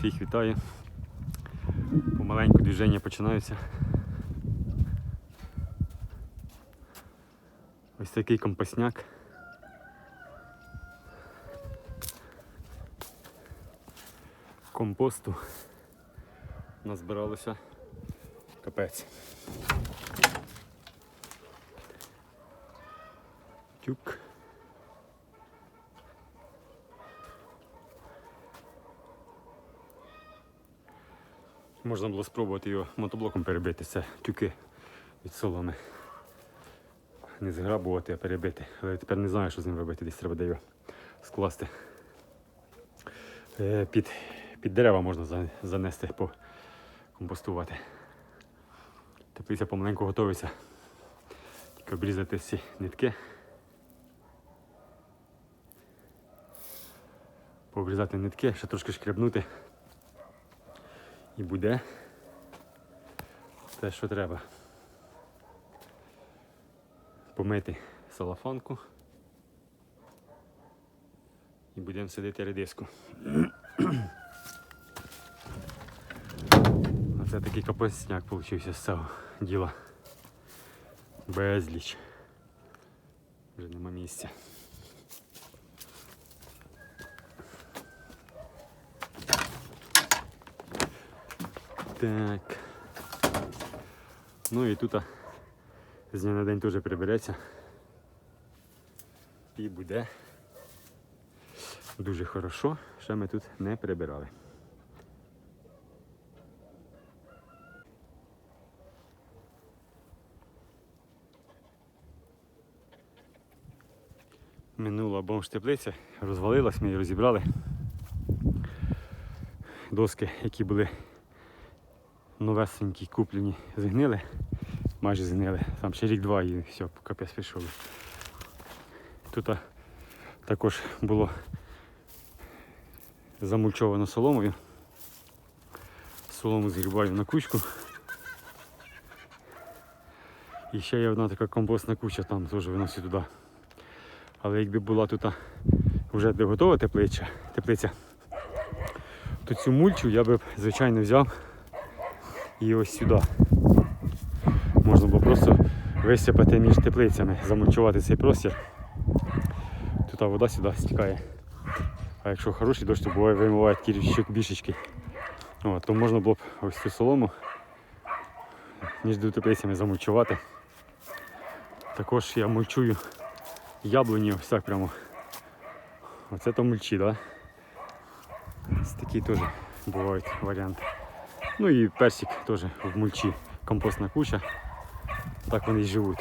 Всіх вітаю. Помаленьку движення починаються. Ось такий компасняк. Компосту назбиралося капець. Тюк. Можна було спробувати його мотоблоком перебити. Це тюки від соломи. Не зграбувати, а перебити. Але я тепер не знаю, що з ним робити. Десь треба де його скласти. Е, Під, під дерева можна за- занести, компостувати. Теплиця помаленьку готується. Тільки обрізати всі нитки. Пообрізати нитки, ще трошки шкрябнути. І буде те, що треба. Помити салафанку. І будемо сидити редиску. Оце такий капустняк получився з цього діла. Безліч. Вже нема місця. Так. Ну і тут з дня на день теж прибереться. І буде дуже хорошо, що ми тут не прибирали. Минула бомж-теплиця, розвалилась, ми її розібрали. Доски, які були новесенькі, куплені, згнили, майже згнили. Там ще рік-два і все, капець пішов. Тут також було замульчовано соломою. Солому згрібаю на кучку. І ще є одна така компостна куча, там теж виносить туди. Але якби була тут вже де готова теплиця, теплиця, то цю мульчу я би звичайно взяв і ось сюди. Можна було просто висипати між теплицями, замульчувати цей простір. Тут вода сюди стікає. А якщо хороший дощ, то буває вимиває щок бішечки. О, то можна було б ось цю солому між теплицями замульчувати. Також я мульчую яблуні ось так прямо. Оце то мульчі, так? Да? Такі теж бувають варіанти. Ну і персик теж в мульчі, компостна куча. Так вони і живуть.